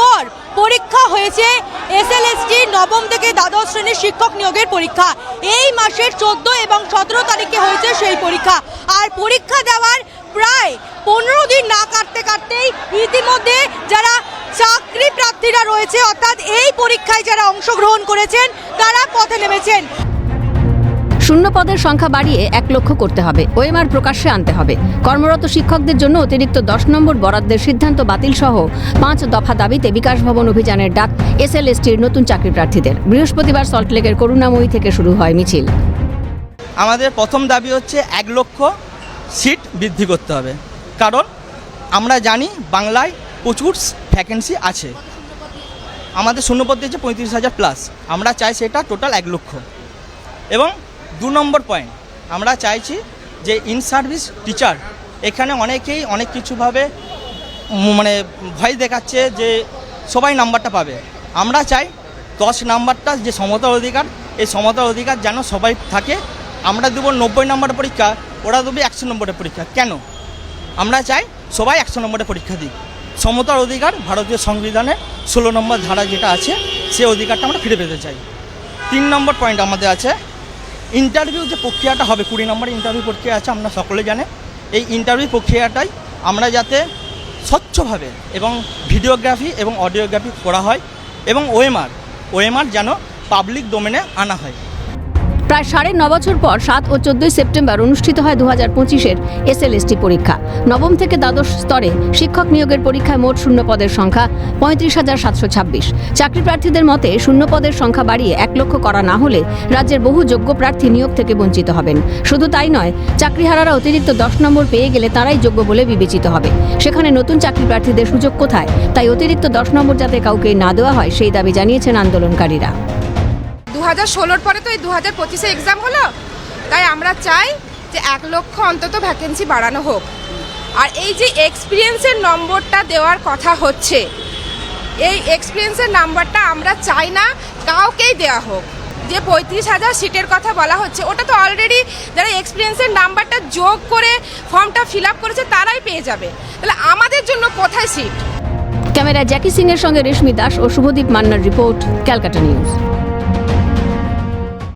পর পরীক্ষা হয়েছে। এসএলএসটি নবম থেকে দ্বাদশ শ্রেণির শিক্ষক নিয়োগের পরীক্ষা। এই মাসের চোদ্দ এবং সতেরো তারিখে হয়েছে সেই পরীক্ষা। আর পরীক্ষা দেওয়ার প্রায় পনেরো দিন না কাটতে কাটতেই ইতিমধ্যে যারা চাকরি প্রার্থীরা রয়েছে, অর্থাৎ এই পরীক্ষায় যারা অংশগ্রহণ করেছেন, তারা পথে নেমেছেন। শূন্য পদের সংখ্যা বাড়িয়ে এক লক্ষ করতে হবে। ওএমআর প্রকাশ্যে আনতে হবে। কর্মরত শিক্ষকদের জন্য অতিরিক্ত দশ নম্বর বরাদ্দের সিদ্ধান্ত বাতিল সহ পাঁচ দফা দাবিতে বিকাশ ভবন অভিযানের ডাক এস এসএলএসটির নতুন চাকরি প্রার্থীদের। বৃহস্পতিবার সল্টলেকের করুণাময়ী থেকে শুরু হয় মিছিল। আমাদের প্রথম দাবি হচ্ছে এক লক্ষ সিট বৃদ্ধি করতে হবে। কারণ আমরা জানি বাংলায় প্রচুর ভ্যাকেন্সি আছে। আমাদের শূন্যপদ দিয়েছে পঁয়ত্রিশ হাজার প্লাস আমরা চাই সেটা টোটাল এক লক্ষ। এবং দু নম্বর পয়েন্ট আমরা চাইছি যে ইন সার্ভিস টিচার এখানে অনেকেই অনেক কিছুভাবে মানে ভয় দেখাচ্ছে যে সবাই নাম্বারটা পাবে। আমরা চাই দশ নাম্বারটা যে সমতার অধিকার, এই সমতার অধিকার যেন সবাই থাকে। আমরা দেবো নব্বই নম্বরের পরীক্ষা, ওরা দেবে একশো নম্বরের পরীক্ষা। কেন? আমরা চাই সবাই একশো নম্বরের পরীক্ষা দিক। সমতার অধিকার ভারতীয় সংবিধানে ষোলো নম্বর ধারা যেটা আছে সেই অধিকারটা আমরা ফিরে পেতে চাই। তিন নম্বর পয়েন্ট আমাদের আছে ইন্টারভিউ যে প্রক্রিয়াটা হবে, কুড়ি নম্বর ইন্টারভিউ প্রক্রিয়া আছে আমরা সকলে জানে। এই ইন্টারভিউ প্রক্রিয়াটাই আমরা যাতে স্বচ্ছভাবে এবং ভিডিওগ্রাফি এবং অডিওগ্রাফি করা হয় এবং ওএমআর ওএমআর যেন পাবলিক ডোমেনে আনা হয়। প্রায় সাড়ে ন বছর পর সাত ও চোদ্দই সেপ্টেম্বর অনুষ্ঠিত হয় দু হাজার পঁচিশের এসএলএসটি পরীক্ষা। নবম থেকে দ্বাদশ স্তরে শিক্ষক নিয়োগের পরীক্ষায় মোট শূন্য পদের সংখ্যা পঁয়ত্রিশ হাজার সাতশো ছাব্বিশ। চাকরি প্রার্থীদের মতে শূন্য পদের সংখ্যা বাড়িয়ে এক লক্ষ করা না হলে রাজ্যের বহু যোগ্য প্রার্থী নিয়োগ থেকে বঞ্চিত হবেন। শুধু তাই নয়, চাকরিহারারা অতিরিক্ত দশ নম্বর পেয়ে গেলে তারাই যোগ্য বলে বিবেচিত হবে। সেখানে নতুন চাকরি প্রার্থীদের সুযোগ কোথায়? তাই অতিরিক্ত দশ নম্বর যাতে কাউকে না দেওয়া হয়, সেই দাবি জানিয়েছেন আন্দোলনকারীরা। দু হাজার ষোলোর পরে তো এই দু হাজার পঁচিশে এক্সাম হলো। তাই আমরা চাই যে এক লক্ষ অন্তত ভ্যাকেন্সি বাড়ানো হোক। আর এই যে এক্সপিরিয়েন্সের নম্বরটা দেওয়ার কথা হচ্ছে, এই এক্সপিরিয়েন্সের নাম্বারটা আমরা চাই না কাউকেই দেওয়া হোক। যে পঁয়ত্রিশ হাজার সিটের কথা বলা হচ্ছে, ওটা তো অলরেডি যারা এক্সপিরিয়েন্সের নাম্বারটা যোগ করে ফর্মটা ফিল করেছে, তারাই পেয়ে যাবে। তাহলে আমাদের জন্য কোথায় সিট ক্যামেরা জ্যাকি সিং এর সঙ্গে রেশমি দাস ও শুভদীপ মান্নার রিপোর্ট, ক্যালকাটা নিউজ।